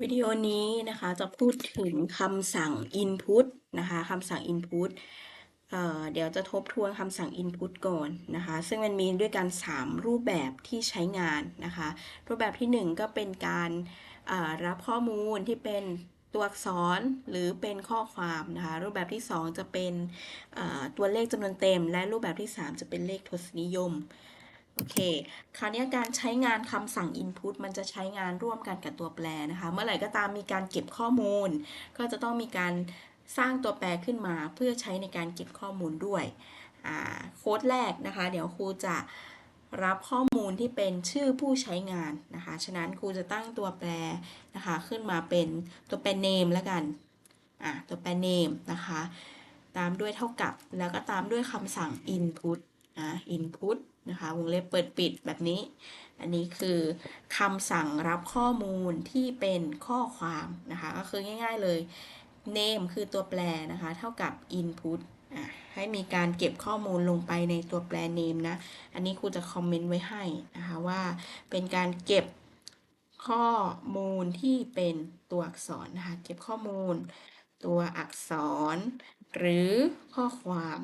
วิดีโอนี้นะคะจะพูดถึงคำสั่ง input นะคะคำสั่ง input เเดี๋ยวจะทบทวนคำสั่ง input ก่อนนะคะ ซึ่งมันมีด้วยกัน 3 รูปแบบที่ใช้งานนะคะ รูปแบบที่ 1 ก็เป็นการรับข้อมูลที่เป็นตัวอักษรหรือเป็นข้อความนะคะ รูปแบบที่ 2 จะเป็นตัวเลขจำนวนเต็ม และรูปแบบที่ 3 จะเป็นเลขทศนิยม โอเค คราวนี้การใช้งานคำสั่ง input มันจะใช้งานร่วมกันกับตัวแปรนะคะ เมื่อไหร่ก็ตามมีการเก็บข้อมูล ก็จะต้องมีการสร้างตัวแปรขึ้นมาเพื่อใช้ในการเก็บข้อมูลด้วยโค้ดแรกนะคะ เดี๋ยวครูจะรับข้อมูลที่เป็นชื่อผู้ใช้งานนะคะ ฉะนั้นครูจะตั้งตัวแปรนะคะขึ้นมาเป็นตัวแปร name แล้วกัน อ่าตัวแปร name นะคะ ตามด้วยเท่ากับแล้วก็ตามด้วยคำสั่ง input อ่า input นะคะวงเล็บเปิดปิดแบบนี้ อันนี้คือคำสั่งรับข้อมูลที่เป็นข้อความนะคะ ก็คือง่าย ๆเลย name คือตัวแปรนะคะ เท่ากับ input ให้มีการเก็บข้อมูลลงไปในตัวแปร name นะ อันนี้ครูจะคอมเมนต์ไว้ให้นะคะว่าเป็นการเก็บข้อมูลที่เป็นตัวอักษรนะคะ เก็บข้อมูลตัวอักษร หรือข้อความ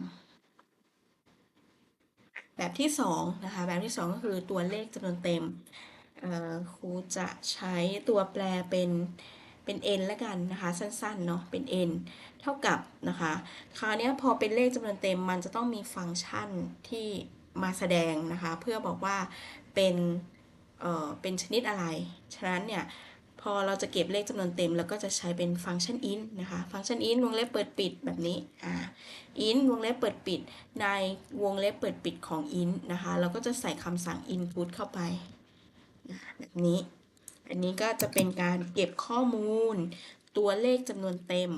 แบบที่สองนะคะแบบที่สองก็คือตัวเลขจำนวนเต็มครูจะใช้ตัวแปรเป็นเป็น n แล้วกันนะคะสั้นๆเนาะเป็น n เท่ากับนะคะคราวนี้พอเป็นเลขจำนวนเต็มมันจะต้องมีฟังก์ชันที่มาแสดงนะคะเพื่อบอกว่าเป็นเอ่อเป็นชนิดอะไร ฉะนั้นเนี่ย พอเราจะเก็บเลขจำนวนเต็มแล้วก็จะใช้เป็นฟังก์ชัน in นะคะ ฟังก์ชัน in วงเล็บเปิดปิดแบบนี้อ่า in วงเล็บเปิดปิด ในวงเล็บเปิดปิดของ in นะคะ เราก็จะใส่คำสั่ง input เข้าไปแบบนี้ อันนี้ก็จะเป็นการเก็บข้อมูลตัวเลขจำนวนเต็ม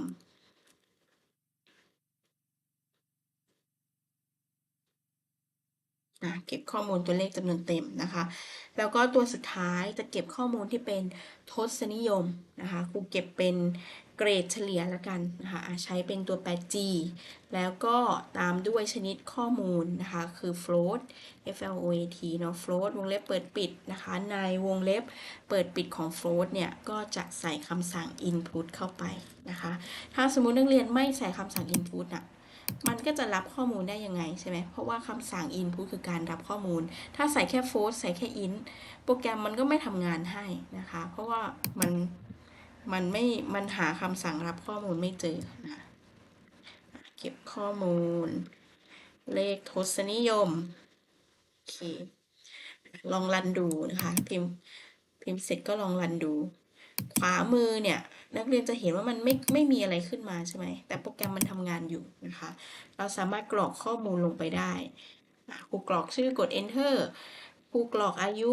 อะเก็บข้อมูลตัวเลขจำนวนเต็มนะคะ แล้วก็ตัวสุดท้ายจะเก็บข้อมูลที่เป็นทศนิยมนะคะครูเก็บเป็นเกรดเฉลี่ยและกันนะคะใช้เป็นตัวแปร g แล้วก็ตามด้วยชนิดข้อมูลนะคะคือ float f l o a t เนาะ float วงเล็บเปิดปิดนะคะ ในวงเล็บเปิดปิดของ float เนี่ยก็จะใส่คำสั่ง input เข้าไปนะคะ ถ้าสมมุตินักเรียนไม่ใส่คำสั่ง input อะ มันก็จะรับข้อมูลได้ยังไงใช่ไหม เพราะว่าคำสั่ง input คือการรับข้อมูล ถ้าใส่แค่ float ใส่แค่ int โปรแกรมมันก็ไม่ทำงานให้นะคะ เพราะว่ามันมันไม่ มันหาคำสั่งรับข้อมูลไม่เจอนะ เก็บข้อมูล เลขทศนิยม โอเค ลองรันดูนะคะ พิมพ์พิมพ์เสร็จก็ลองรันดู ขวามือเนี่ยนักเรียนจะเห็นว่ามันไม่ไม่มีอะไรขึ้นมาใช่ไหมแต่โปรแกรมมันทำงานอยู่นะคะ เราสามารถกรอกข้อมูลลงไปได้ครูกรอกชื่อกด enter ครูกรอกอายุ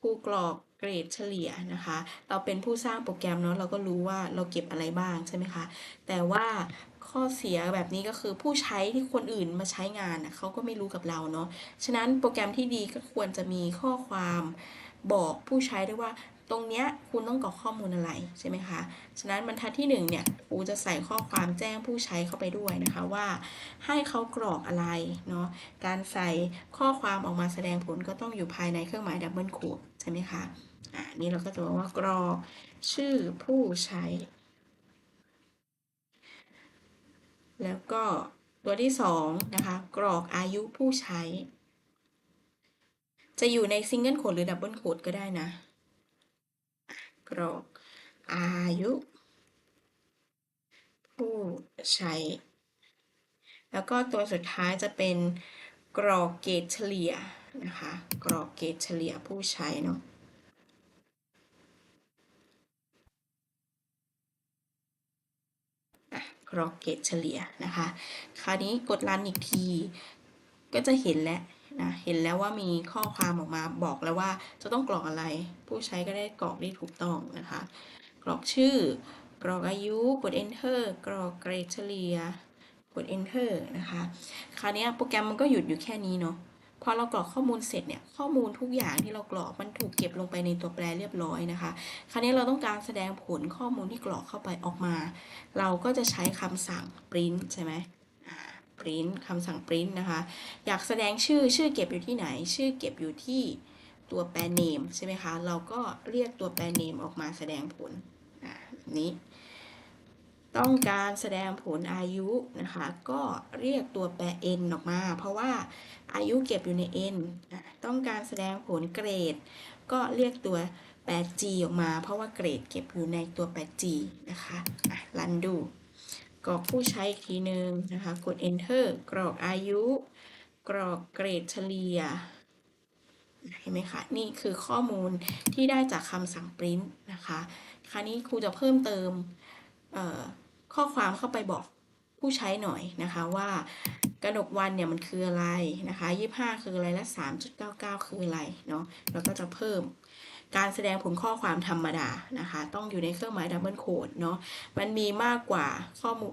ครูกรอกเกรดเฉลี่ยนะคะ เราเป็นผู้สร้างโปรแกรมเนาะเราก็รู้ว่าเราเก็บอะไรบ้างใช่ไหมคะ แต่ว่าข้อเสียแบบนี้ก็คือผู้ใช้ที่คนอื่นมาใช้งานนะเขาก็ไม่รู้กับเราเนาะ ฉะนั้นโปรแกรมที่ดีก็ควรจะมีข้อความบอกผู้ใช้ด้วยว่า ตรงเนี้ยคุณต้องกรอกข้อมูลอะไรใช่ไหมคะ ฉะนั้นบรรทัดที่1เนี่ยครูจะใส่ข้อความแจ้งผู้ใช้เข้าไปด้วยนะคะว่าให้เขากรอกอะไรเนาะ การใส่ข้อความออกมาแสดงผลก็ต้องอยู่ภายในเครื่องหมายดับเบิลโควตใช่ไหมคะ อ่านี่เราก็จะบอกว่ากรอกชื่อผู้ใช้ แล้วก็ตัวที่2นะคะกรอกอายุผู้ใช้ จะอยู่ในซิงเกิลโคดหรือดับเบิลโคดก็ได้นะ กรอก อายุ ผู้ใช้ แล้วก็ตัวสุดท้ายจะเป็นกรอกเกรดเฉลี่ยนะคะ กรอกเกรดเฉลี่ยผู้ใช้เนาะกรอกเกรดเฉลี่ยนะคะ คราวนี้กดรันอีกที ก็จะเห็นแล้ว นะเห็นแล้วว่ามีข้อความออกมาบอกแล้วว่าจะต้องกรอกอะไร ผู้ใช้ก็ได้กรอกได้ถูกต้องนะคะ กรอกชื่อกรอกอายุกด enter กรอกเกรดเฉลี่ยกด enter นะคะ คราวนี้โปรแกรมมันก็หยุดอยู่แค่นี้เนาะพอเรากรอกข้อมูลเสร็จเนี่ยข้อมูลทุกอย่างที่เรากรอกมันถูกเก็บลงไปในตัวแปรเรียบร้อยนะคะ คราวนี้เราต้องการแสดงผลข้อมูลที่กรอกเข้าไปออกมา เราก็จะใช้คำสั่ง print ใช่ไหม print คำสั่ง print นะคะ อยากแสดงชื่อชื่อเก็บอยู่ที่ไหน ชื่อเก็บอยู่ที่ตัวแปร name ใช่ไหมคะ เราก็เรียกตัวแปร name ออกมาแสดงผลนี้ ต้องการแสดงผลอายุนะคะ ก็เรียกตัวแปร n ออกมา เพราะว่าอายุเก็บอยู่ใน n อะต้องการแสดงผลเกรด ก็เรียกตัวแปร g ออกมา เพราะว่าเกรดเก็บอยู่ในตัวแปร g นะคะอะรันดู กรอกผู้ใช้อีกทีหนึ่งนะคะ กด enter กรอกอายุ กรอกเกรดเฉลี่ยเห็นไหมคะ นี่คือข้อมูลที่ได้จากคำสั่ง print นะคะ คราวนี้ครูจะเพิ่มเติมข้อความเข้าไปบอกผู้ใช้หน่อยนะคะว่ากระหนกวันเนี่ยมันคืออะไรนะคะ 25 คืออะไรและ 3.99 คืออะไรเนาะแล้วก็จะเพิ่ม การแสดงผลข้อความธรรมดานะคะ ต้องอยู่ในเครื่องหมายดับเบิลโคดเนาะมันมีมากกว่าข้อมูล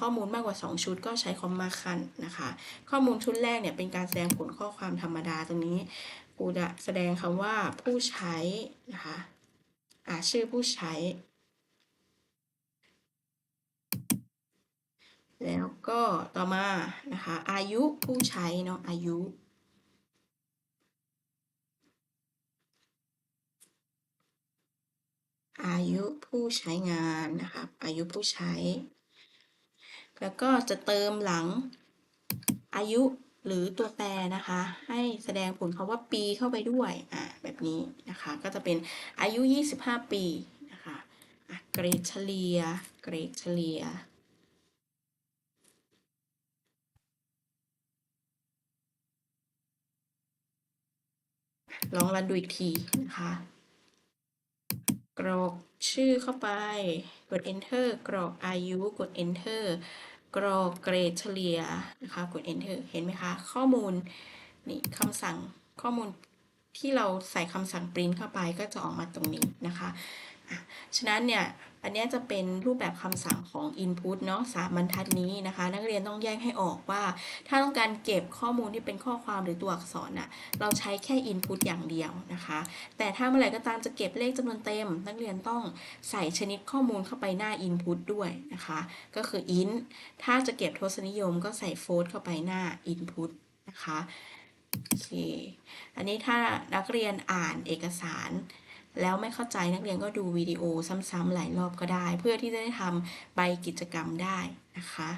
ข้อมูลมากกว่า 2 ชุดก็ใช้คอมมาคันนะคะ ข้อมูลชุดแรกเนี่ยเป็นการแสดงผลข้อความธรรมดาตรงนี้ครูจะแสดงคำว่าผู้ใช้นะคะอ่าชื่อผู้ใช้ แล้วก็ต่อมานะคะ อายุผู้ใช้เนาะอายุ อายุผู้ใช้งานนะครับอายุผู้ใช้ แล้วก็จะเติมหลังอายุหรือตัวแปรนะคะ ให้แสดงผลคำว่าปีเข้าไปด้วยอะแบบนี้นะคะ ก็จะเป็นอายุ 25 ปีนะคะอะเกรดเฉลี่ยเกรดเฉลี่ยลองรันดูอีกทีนะคะ กรอกชื่อเข้าไป กด enter กรอกอายุกด enter กรอกเกรดเฉลี่ยนะคะกด enter เห็นไหมคะ ข้อมูลนี่คำสั่งข้อมูลที่เราใส่คำสั่ง print เข้าไปก็จะออกมาตรงนี้นะคะอะ ฉะนั้นเนี่ยอันนี้จะเป็นรูปแบบคำสั่งของ input เนาะสามบรรทัดนี้นะคะ นักเรียนต้องแยกให้ออกว่า ถ้าต้องการเก็บข้อมูลที่เป็นข้อความหรือตัวอักษรน่ะเราใช้แค่ input อย่างเดียวนะคะ แต่ถ้าเมื่อไหร่ก็ตามจะเก็บเลขจำนวนเต็ม นักเรียนต้องใส่ชนิดข้อมูลเข้าไปหน้า input ด้วยนะคะ ก็คือ int ถ้าจะเก็บทศนิยมก็ใส่ float เข้าไปหน้า input นะคะโอเคอันนี้ถ้านักเรียนอ่านเอกสาร แล้วไม่เข้าใจนักเรียนก็ดูวิดีโอซ้ำๆหลายรอบก็ได้ เพื่อที่จะได้ทำใบกิจกรรมได้นะคะ